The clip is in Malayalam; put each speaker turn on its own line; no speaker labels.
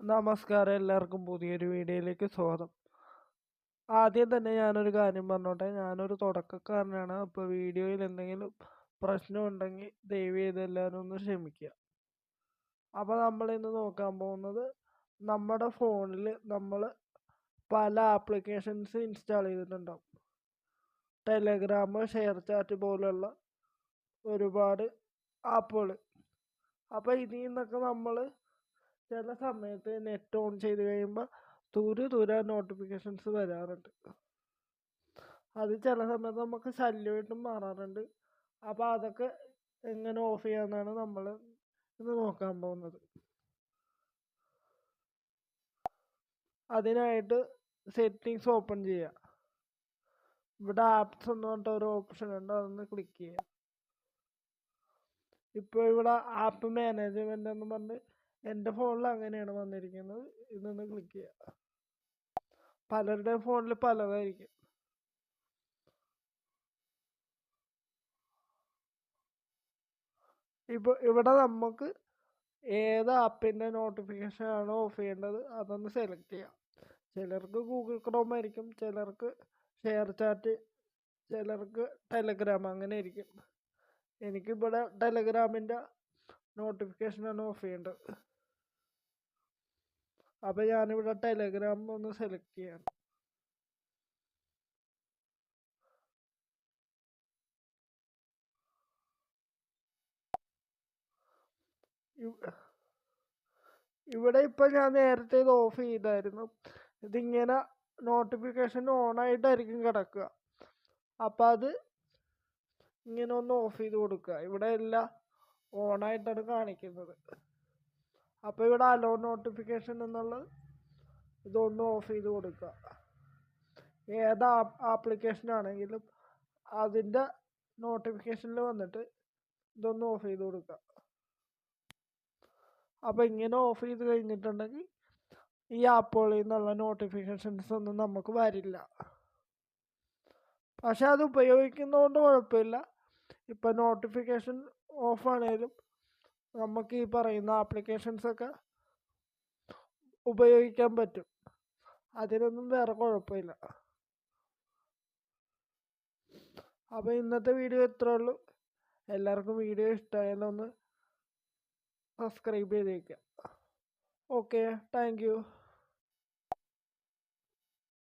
നമസ്കാരം എല്ലാവർക്കും പുതിയൊരു വീഡിയോയിലേക്ക് സ്വാഗതം. ആദ്യം തന്നെ ഞാനൊരു കാര്യം പറഞ്ഞോട്ടെ. ഞാനൊരു തുടക്കക്കാരനാണ്. അപ്പോൾ വീഡിയോയിൽ എന്തെങ്കിലും പ്രശ്നമുണ്ടെങ്കിൽ ദയവ് ചെയ്ത് ഒന്ന് ക്ഷമിക്കുക. അപ്പോൾ നമ്മൾ ഇന്ന് നോക്കാൻ പോകുന്നത് നമ്മുടെ ഫോണിൽ നമ്മൾ പല ആപ്ലിക്കേഷൻസ് ഇൻസ്റ്റാൾ ചെയ്തിട്ടുണ്ടാവും. ടെലഗ്രാം ഷെയർ ചാറ്റ് പോലുള്ള ഒരുപാട് ആപ്പുകൾ അപ്പോൾ ഇതിൽ നിന്നൊക്കെ നമ്മൾ ചില സമയത്ത് നെറ്റ് ഓൺ ചെയ്ത് കഴിയുമ്പോൾ ദൂരെ ദൂരെ നോട്ടിഫിക്കേഷൻസ് വരാറുണ്ട്. അത് ചില സമയത്ത് നമുക്ക് ശല്യമായിട്ടും മാറാറുണ്ട്. അപ്പോൾ അതൊക്കെ എങ്ങനെ ഓഫ് ചെയ്യാമെന്നാണ് നമ്മൾ ഇന്ന് നോക്കാൻ പോകുന്നത്. അതിനായിട്ട് സെറ്റിങ്സ് ഓപ്പൺ ചെയ്യുക ഇവിടെ ആപ്സ് എന്ന് പറഞ്ഞിട്ട് ഒരു ഓപ്ഷൻ ഉണ്ട് അതൊന്ന് ക്ലിക്ക് ചെയ്യുക ഇപ്പോൾ ഇവിടെ ആപ്പ് മാനേജ്മെന്റ് എന്ന് പറഞ്ഞ് എന്റെ ഫോണിൽ അങ്ങനെയാണ് വന്നിരിക്കുന്നത്. ഇതൊന്ന് ക്ലിക്ക് ചെയ്യുക പലരുടെയും ഫോണിൽ പലതായിരിക്കും. ഇപ്പോൾ ഇവിടെ നമുക്ക് ഏത് ആപ്പിന്റെ നോട്ടിഫിക്കേഷൻ ആണോ ഓഫ് ചെയ്യേണ്ടത് അതൊന്ന് സെലക്ട് ചെയ്യാം. ചിലർക്ക് ഗൂഗിൾ ക്രോം ആയിരിക്കും ചിലർക്ക് ഷെയർ ചാറ്റ് ചിലർക്ക് ടെലഗ്രാം അങ്ങനെ ആയിരിക്കും. എനിക്കിവിടെ ടെലഗ്രാമിന്റെ നോട്ടിഫിക്കേഷനാണ് ഓഫ് ചെയ്യേണ്ടത്. അപ്പോൾ ഞാനിവിടെ ടെലഗ്രാം ഒന്ന് സെലക്ട് ചെയ്യാം. ഇവിടെ ഇപ്പം ഞാൻ നേരത്തെ ഇത് ഓഫ് ചെയ്തായിരുന്നു. ഇതിങ്ങനെ നോട്ടിഫിക്കേഷൻ ഓൺ ആയിട്ടായിരിക്കും കിടക്കുക. അപ്പം അത് ഇങ്ങനെ ഒന്ന് ഓഫ് ചെയ്ത് കൊടുക്കുക. ഇവിടെ എല്ലാം ഓണായിട്ടാണ് കാണിക്കുന്നത്. അപ്പോൾ ഇവിടെ അലോ നോട്ടിഫിക്കേഷൻ എന്നുള്ളത് ഇതൊന്ന് ഓഫ് ചെയ്ത് കൊടുക്കുക. ഏത് ആപ്ലിക്കേഷൻ ആണെങ്കിലും അതിന്റെ നോട്ടിഫിക്കേഷനിൽ വന്നിട്ട് ഇതൊന്ന് ഓഫ് ചെയ്ത് കൊടുക്കുക. അപ്പോൾ ഇങ്ങനെ ഓഫ് ചെയ്ത് കഴിഞ്ഞിട്ടുണ്ടെങ്കിൽ ഈ ആപ്പുകളിൽ നിന്നുള്ള നോട്ടിഫിക്കേഷൻസ് ഒന്നും നമുക്ക് വരില്ല. പക്ഷെ അത് ഉപയോഗിക്കുന്നതുകൊണ്ട് കുഴപ്പമില്ല. ഇപ്പം നോട്ടിഫിക്കേഷൻ ഓഫ് ആണെങ്കിലും നമുക്ക് ഈ പറയുന്ന ആപ്ലിക്കേഷൻസ് ഒക്കെ ഉപയോഗിക്കാൻ പറ്റും. അതിനൊന്നും വേറെ കുഴപ്പമില്ല. അപ്പോൾ ഇന്നത്തെ വീഡിയോ ഇത്രേ ഉള്ളൂ. എല്ലാവർക്കും വീഡിയോ ഇഷ്ടമായാലൊന്ന് സബ്സ്ക്രൈബ് ചെയ്തേക്കുക ഓക്കെ താങ്ക്